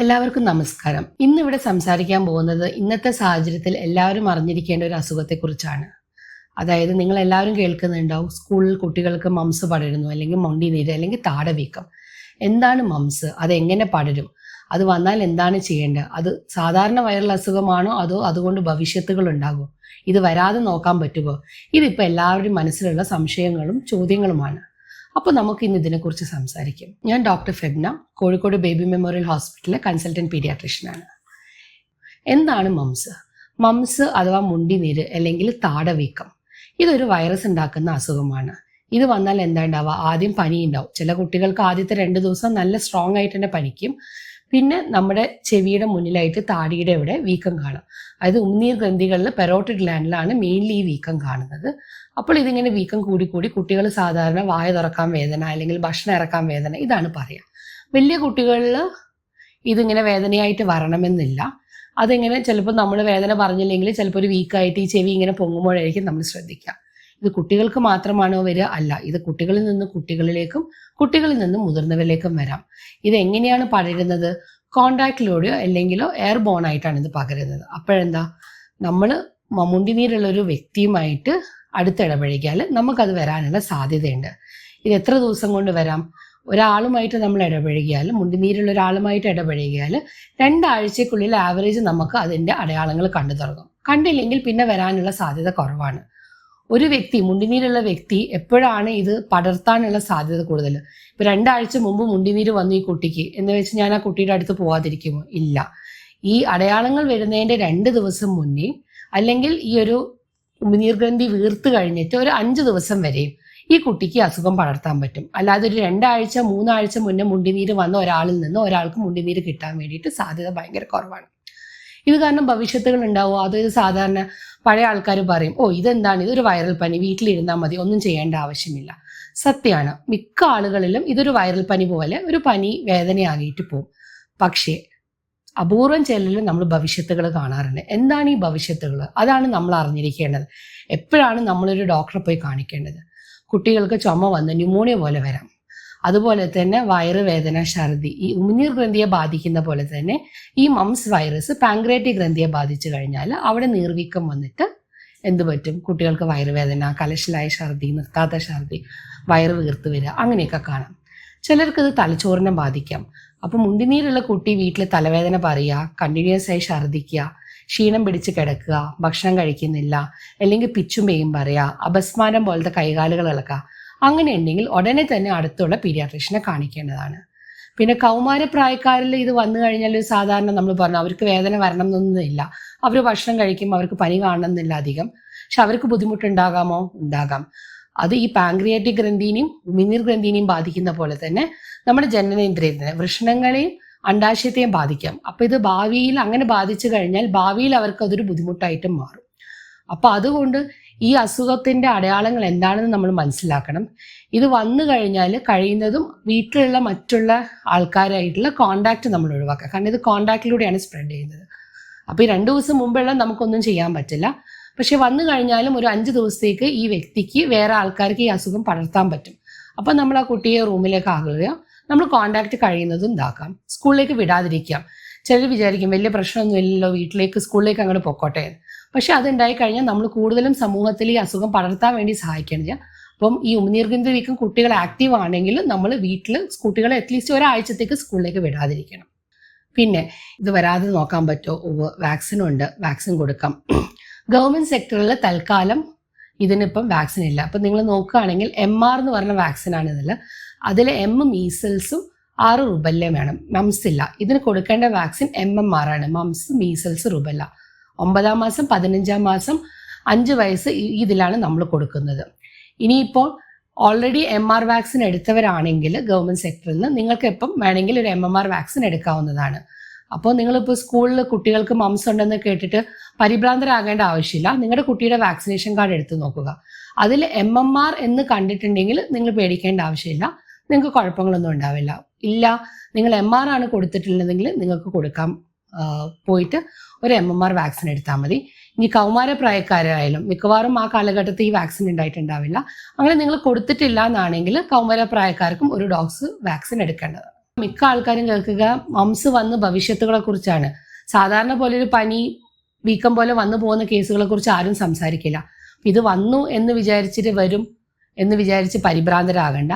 എല്ലാവർക്കും നമസ്കാരം. ഇന്ന് ഇവിടെ സംസാരിക്കാൻ പോകുന്നത് ഇന്നത്തെ സാഹചര്യത്തിൽ എല്ലാവരും അറിഞ്ഞിരിക്കേണ്ട ഒരു അസുഖത്തെക്കുറിച്ചാണ്. അതായത് നിങ്ങൾ എല്ലാവരും കേൾക്കുന്നുണ്ടാവും സ്കൂളിൽ കുട്ടികൾക്ക് മംസ് പടരുന്നു അല്ലെങ്കിൽ മൊണ്ടി നീര് അല്ലെങ്കിൽ താടവീക്കം. എന്താണ് മംസ്? അത് എങ്ങനെ പടരും? അത് വന്നാൽ എന്താണ് ചെയ്യേണ്ടത്? അത് സാധാരണ വൈറൽ അസുഖമാണോ? അതോ അതുകൊണ്ട് ഭവിഷ്യത്തുകൾ ഉണ്ടാകുമോ? ഇത് വരാതെ നോക്കാൻ പറ്റുമോ? ഇതിപ്പോൾ എല്ലാവരുടെയും മനസ്സിലുള്ള സംശയങ്ങളും ചോദ്യങ്ങളുമാണ്. അപ്പോൾ നമുക്ക് ഇന്ന് ഇതിനെക്കുറിച്ച് സംസാരിക്കും. ഞാൻ doctor Febna Kozhikode baby memorial ഹോസ്പിറ്റലിലെ കൺസൾട്ടന്റ് പീഡിയാട്രിഷ്യനാണ്. എന്താണ് മംസ്? മംസ് അഥവാ മുണ്ടിനീര് അല്ലെങ്കിൽ താടവീക്കം. ഇതൊരു വൈറസ് ഉണ്ടാക്കുന്ന അസുഖമാണ്. ഇത് വന്നാൽ എന്താ ഉണ്ടാവുക? ആദ്യം പനി ഉണ്ടാവും ചില കുട്ടികൾക്ക് ആദ്യത്തെ രണ്ട് ദിവസം നല്ല സ്ട്രോങ് ആയിട്ട് തന്നെ പനിക്കും. പിന്നെ നമ്മുടെ ചെവിയുടെ മുന്നിലായിട്ട് താടിയുടെ ഇവിടെ വീക്കം കാണും. അതായത് ഉമിനീർ ഗ്രന്ഥികളിൽ പെറോട്ടിഡ് ലാൻഡിലാണ് മെയിൻലി ഈ വീക്കം കാണുന്നത്. അപ്പോൾ ഇതിങ്ങനെ വീക്കം കൂടി കൂടി കുട്ടികൾ സാധാരണ വായ തുറക്കാൻ വേദന അല്ലെങ്കിൽ ഭക്ഷണം ഇറക്കാൻ വേദന ഇതാണ് പറയുക വലിയ കുട്ടികളിൽ ഇതിങ്ങനെ വേദനയായിട്ട് വരണമെന്നില്ല. അതിങ്ങനെ ചിലപ്പോൾ നമ്മൾ വേദന പറഞ്ഞില്ലെങ്കിൽ ചിലപ്പോൾ ഒരു വീക്കായിട്ട് ഈ ചെവി ഇങ്ങനെ പൊങ്ങുമ്പോഴായിരിക്കും നമ്മൾ ശ്രദ്ധിക്കുക. ഇത് കുട്ടികൾക്ക് മാത്രമാണോ വരിക? അല്ല ഇത് കുട്ടികളിൽ നിന്ന് കുട്ടികളിലേക്കും കുട്ടികളിൽ നിന്ന് മുതിർന്നവരിലേക്കും വരാം. ഇത് എങ്ങനെയാണ് പടരുന്നത്? കോണ്ടാക്റ്റിലൂടെയോ അല്ലെങ്കിലോ എയർ ബോൺ ആയിട്ടാണ് ഇത് പകരുന്നത്. അപ്പോഴെന്താ? നമ്മൾ മുണ്ടിനീരുള്ള ഒരു വ്യക്തിയുമായിട്ട് അടുത്തിടപഴകിയാൽ നമുക്കത് വരാനുള്ള സാധ്യതയുണ്ട്. ഇത് എത്ര ദിവസം കൊണ്ട് വരാം? ഒരാളുമായിട്ട് നമ്മൾ ഇടപഴകിയാൽ മുണ്ടിനീരുള്ള ഒരാളുമായിട്ട് ഇടപഴകിയാൽ രണ്ടാഴ്ചക്കുള്ളിൽ ആവറേജ് നമുക്ക് അതിന്റെ അടയാളങ്ങൾ കണ്ടു തുടങ്ങും. കണ്ടില്ലെങ്കിൽ പിന്നെ വരാനുള്ള സാധ്യത കുറവാണ്. ഒരു വ്യക്തി മുണ്ടിനീരുള്ള വ്യക്തി എപ്പോഴാണ് ഇത് പടർത്താനുള്ള സാധ്യത കൂടുതൽ? ഇപ്പൊ രണ്ടാഴ്ച മുമ്പ് മുണ്ടിനീര് വന്നു ഈ കുട്ടിക്ക്. എന്ന് വെച്ച് ഞാൻ ആ കുട്ടിയുടെ അടുത്ത് പോവാതിരിക്കുമോ? ഇല്ല. ഈ അടയാളങ്ങൾ വരുന്നതിന്റെ രണ്ട് ദിവസം മുന്നേ അല്ലെങ്കിൽ ഈ ഒരു നീർഗ്രന്ഥി ഗ്രന്ഥി വീർത്ത് കഴിഞ്ഞിട്ട് ഒരു അഞ്ച് ദിവസം വരെയും ഈ കുട്ടിക്ക് അസുഖം പടർത്താൻ പറ്റും. അല്ലാതെ ഒരു രണ്ടാഴ്ച മൂന്നാഴ്ച മുന്നേ മുണ്ടിനീര് വന്ന ഒരാളിൽ നിന്ന് ഒരാൾക്ക് മുണ്ടിനീര് കിട്ടാൻ വേണ്ടിയിട്ട് സാധ്യത ഭയങ്കര കുറവാണ്. ഇത് കാരണം ഭവിഷ്യത്തുകൾ ഉണ്ടാവുമോ അതൊരു സാധാരണ പഴയ ആൾക്കാർ പറയും ഓ ഇതെന്താണ്? ഇതൊരു വൈറൽ പനി. വീട്ടിലിരുന്നാൽ മതി. ഒന്നും ചെയ്യേണ്ട ആവശ്യമില്ല. സത്യമാണ് മിക്ക ആളുകളിലും ഇതൊരു വൈറൽ പനി പോലെ ഒരു പനി വേദനയാകിയിട്ട് പോകും പക്ഷേ അപൂർവം ചെല്ലലും നമ്മൾ ഭവിഷ്യത്തുകൾ കാണാറുണ്ട്. എന്താണ് ഈ ഭവിഷ്യത്തുകൾ? അതാണ് നമ്മൾ അറിഞ്ഞിരിക്കേണ്ടത്. എപ്പോഴാണ് നമ്മളൊരു ഡോക്ടറെ പോയി കാണിക്കേണ്ടത്? കുട്ടികൾക്ക് ചുമ വന്ന് ന്യൂമോണിയ പോലെ വരാം. അതുപോലെ തന്നെ വയറുവേദന ഛർദി ഈ ഉമിനീർ ഗ്രന്ഥിയെ ബാധിക്കുന്ന പോലെ തന്നെ ഈ മംസ് വൈറസ് പാങ്ക്രേറ്റിക് ഗ്രന്ഥിയെ ബാധിച്ചു കഴിഞ്ഞാൽ അവിടെ നീർവീക്കം വന്നിട്ട് എന്ത് പറ്റും? കുട്ടികൾക്ക് വയറുവേദന കലശലായ ഛർദി നിർത്താത്ത ഛർദി വയറ് വീർത്ത് വരിക അങ്ങനെയൊക്കെ കാണാം. ചിലർക്ക് ഇത് തലച്ചോറിനെ ബാധിക്കാം. അപ്പോൾ മുണ്ടിനീരുള്ള കുട്ടി വീട്ടിൽ തലവേദന പറയുക കണ്ടിന്യൂസ് ആയി ഛർദിക്കുക ക്ഷീണം പിടിച്ച് കിടക്കുക ഭക്ഷണം കഴിക്കുന്നില്ല അല്ലെങ്കിൽ പിച്ചും പേയും പറയുക അപസ്മാരം പോലത്തെ കൈകാലുകൾ ഇളക്കുക അങ്ങനെ ഉണ്ടെങ്കിൽ ഉടനെ തന്നെ അടുത്തുള്ള പീഡിയാട്രീഷനെ കാണിക്കേണ്ടതാണ്. പിന്നെ കൗമാരപ്രായക്കാരിൽ ഇത് വന്നു കഴിഞ്ഞാൽ സാധാരണ നമ്മൾ പറഞ്ഞു അവർക്ക് വേദന വരണം എന്നൊന്നുമില്ല അവർ ഭക്ഷണം കഴിക്കും അവർക്ക് പനി കാണണമെന്നില്ല അധികം. പക്ഷെ അവർക്ക് ബുദ്ധിമുട്ടുണ്ടാകാമോ? ഉണ്ടാകാം. അത് ഈ പാങ്ക്രിയാറ്റിക് ഗ്രന്ഥിനെയും മിനിർ ഗ്രന്ഥിനെയും ബാധിക്കുന്ന പോലെ തന്നെ നമ്മുടെ ജനനേന്ദ്രിയത്തിനെ വൃഷണങ്ങളെയും അണ്ടാശയത്തെയും ബാധിക്കാം. അപ്പൊ ഇത് ഭാവിയിൽ അങ്ങനെ ബാധിച്ചു കഴിഞ്ഞാൽ ഭാവിയിൽ അവർക്ക് അതൊരു ബുദ്ധിമുട്ടായിട്ടും മാറും. അപ്പൊ അതുകൊണ്ട് ഈ അസുഖത്തിന്റെ അടയാളങ്ങൾ എന്താണെന്ന് നമ്മൾ മനസ്സിലാക്കണം. ഇത് വന്നു കഴിഞ്ഞാൽ കഴിയുന്നതും വീട്ടിലുള്ള മറ്റുള്ള ആൾക്കാരായിട്ടുള്ള കോണ്ടാക്ട് നമ്മൾ ഒഴിവാക്കുക. കാരണം ഇത് കോണ്ടാക്റ്റിലൂടെയാണ് സ്പ്രെഡ് ചെയ്യുന്നത്. അപ്പോൾ ഈ രണ്ട് ദിവസം മുമ്പുള്ള നമുക്കൊന്നും ചെയ്യാൻ പറ്റില്ല. പക്ഷെ വന്നു കഴിഞ്ഞാലും ഒരു അഞ്ച് ദിവസത്തേക്ക് ഈ വ്യക്തിക്ക് വേറെ ആൾക്കാർക്ക് ഈ അസുഖം പടർത്താൻ പറ്റും. അപ്പം നമ്മൾ ആ കുട്ടിയെ റൂമിലേക്ക് ആകുകയോ നമ്മൾ കോണ്ടാക്ട് കഴിയുന്നതും ഇതാക്കാം. സ്കൂളിലേക്ക് വിടാതിരിക്കാം. ചിലർ വിചാരിക്കും വലിയ പ്രശ്നമൊന്നും ഇല്ലല്ലോ വീട്ടിലേക്ക് സ്കൂളിലേക്ക് അങ്ങോട്ട് പൊക്കോട്ടെ പക്ഷെ അതുണ്ടായി കഴിഞ്ഞാൽ നമ്മൾ കൂടുതലും സമൂഹത്തിൽ ഈ അസുഖം പടർത്താൻ വേണ്ടി സഹായിക്കണം അപ്പം ഈ ഉമിനീർഗിന്ദ്ര വീക്കം കുട്ടികൾ ആക്റ്റീവ് ആണെങ്കിൽ നമ്മൾ വീട്ടിൽ കുട്ടികളെ അറ്റ്ലീസ്റ്റ് ഒരാഴ്ചത്തേക്ക് സ്കൂളിലേക്ക് വിടാതിരിക്കണം. പിന്നെ ഇത് വരാതെ നോക്കാൻ പറ്റുമോ വാക്സിൻ ഉണ്ട്. വാക്സിൻ കൊടുക്കാം. ഗവൺമെന്റ് സെക്ടറിൽ തൽക്കാലം ഇതിനിപ്പം വാക്സിൻ ഇല്ല. അപ്പം നിങ്ങൾ നോക്കുകയാണെങ്കിൽ എം ആർ എന്ന് പറഞ്ഞ വാക്സിനാണ് ഇതിൽ അതിൽ എം മീസൽസും ആറ് റുബല്ലയും വേണം. മംസ് ഇല്ല. ഇതിന് കൊടുക്കേണ്ട വാക്സിൻ എം എം ആർ ആണ്. മംസ് മീസൽസ് റുബല്ല ഒമ്പതാം മാസം പതിനഞ്ചാം മാസം അഞ്ച് വയസ്സ് ഇതിലാണ് നമ്മൾ കൊടുക്കുന്നത്. ഇനിയിപ്പോൾ ഓൾറെഡി എം ആർ വാക്സിൻ എടുത്തവരാണെങ്കിൽ ഗവൺമെന്റ് സെക്ടറിൽ നിന്ന് നിങ്ങൾക്ക് എപ്പം വേണമെങ്കിൽ ഒരു എം എം ആർ വാക്സിൻ എടുക്കാവുന്നതാണ്. അപ്പോൾ നിങ്ങളിപ്പോൾ സ്കൂളിൽ കുട്ടികൾക്ക് മംസ് ഉണ്ടെന്ന് കേട്ടിട്ട് പരിഭ്രാന്തരാകേണ്ട ആവശ്യമില്ല. നിങ്ങളുടെ കുട്ടിയുടെ വാക്സിനേഷൻ കാർഡ് എടുത്ത് നോക്കുക. അതിൽ എം എം ആർ എന്ന് കണ്ടിട്ടുണ്ടെങ്കിൽ നിങ്ങൾ പേടിക്കേണ്ട ആവശ്യമില്ല. നിങ്ങൾക്ക് കുഴപ്പങ്ങളൊന്നും ഉണ്ടാവില്ല. ഇല്ല നിങ്ങൾ എം ആർ ആണ് കൊടുത്തിട്ടുള്ളതെങ്കിൽ നിങ്ങൾക്ക് കൊടുക്കാം. പോയിട്ട് ഒരു എം എം ആർ വാക്സിൻ എടുത്താൽ മതി. ഇനി കൗമാരപ്രായക്കാരായാലും മിക്കവാറും ആ കാലഘട്ടത്തിൽ ഈ വാക്സിൻ ഉണ്ടായിട്ടുണ്ടാവില്ല. അങ്ങനെ നിങ്ങൾ കൊടുത്തിട്ടില്ല എന്നാണെങ്കിൽ കൗമാരപ്രായക്കാർക്കും ഒരു ഡോക്സ് വാക്സിൻ എടുക്കേണ്ടത്. മിക്ക ആൾക്കാരും കേൾക്കുക മംസ് വന്ന് ഭവിഷ്യത്തുകളെ കുറിച്ചാണ്. സാധാരണ പോലെ ഒരു പനി വീക്കം പോലെ വന്നു പോകുന്ന കേസുകളെ കുറിച്ച് ആരും സംസാരിക്കില്ല. ഇത് വന്നു എന്ന് വിചാരിച്ചിട്ട് വരും എന്ന് വിചാരിച്ച് പരിഭ്രാന്തരാകണ്ട.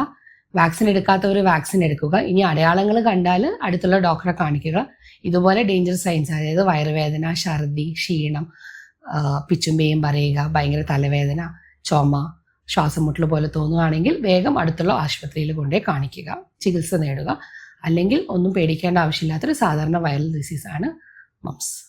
വാക്സിൻ എടുക്കാത്തവർ വാക്സിൻ എടുക്കുക. ഇനി അടയാളങ്ങൾ കണ്ടാൽ അടുത്തുള്ള ഡോക്ടറെ കാണിക്കുക. ഇതുപോലെ ഡേഞ്ചർ സൈൻസ് അതായത് വയറുവേദന ഛർദി ക്ഷീണം പിച്ചുമ്പയും പറയുക ഭയങ്കര തലവേദന ചുമ ശ്വാസം മുട്ടൽ പോലെ തോന്നുകയാണെങ്കിൽ വേഗം അടുത്തുള്ള ആശുപത്രിയിൽ കൊണ്ടുപോയി കാണിക്കുക. ചികിത്സ നേടുക. അല്ലെങ്കിൽ ഒന്നും പേടിക്കേണ്ട ആവശ്യമില്ലാത്തൊരു സാധാരണ വൈറൽ ഡിസീസാണ് മംസ്.